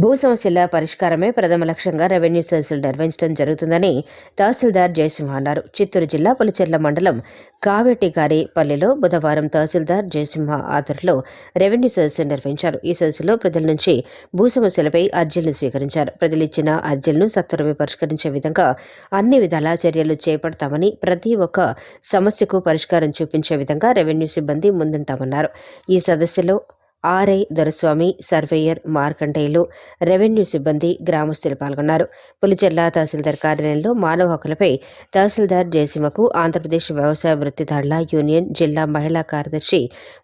భూ సమస్యల పరిష్కారమే ప్రథమ లక్ష్యంగా రెవెన్యూ సెల్స్లు నిర్వహించడం జరుగుతుందని తహసీల్దార్ జయసింహ అన్నారు. చిత్తూరు జిల్లా పులిచెర్ల మండలం కావేటి గారి పల్లెలో బుధవారం తహసీల్దార్ జయసింహ ఆధ్వర్యంలో రెవెన్యూ సెల్స్ నిర్వహించారు. ఈ సెల్స్లో ప్రజల నుంచి భూ సమస్యలపై అర్జీలను స్వీకరించారు. ప్రజలు ఇచ్చిన అర్జీలను సత్వరమే పరిష్కరించే విధంగా అన్ని విధాల చర్యలు చేపడతామని ప్రతి ఒక్క సమస్యకు పరిష్కారం చూపించే విధంగా రెవెన్యూ సిబ్బంది ముందుంటామన్నారు. ఈ సదస్సులో RI Doraswamy surveyor Markandeyulu revenue సిబ్బంది గ్రామస్తులు పాల్గొన్నారు. పులిచెర్ల తహసీల్దార్ కార్యాలయంలో మానవ హక్కులపై తహసీల్దార్ జయసీమకు ఆంధ్రప్రదేశ్ వ్యవసాయ వృత్తిదారుల యూనియన్ జిల్లా మహిళా కార్యదర్శి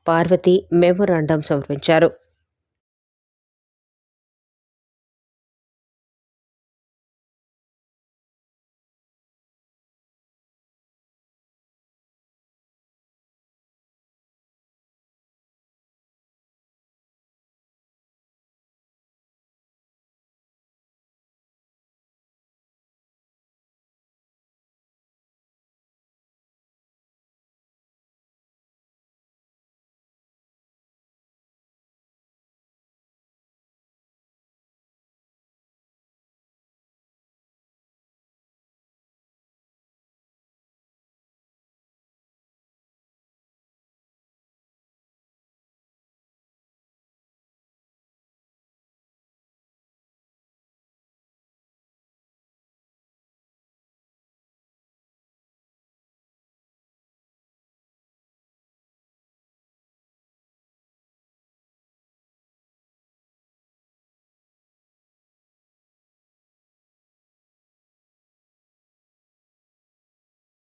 పార్వతి మెమోరాండం సమర్పించారు.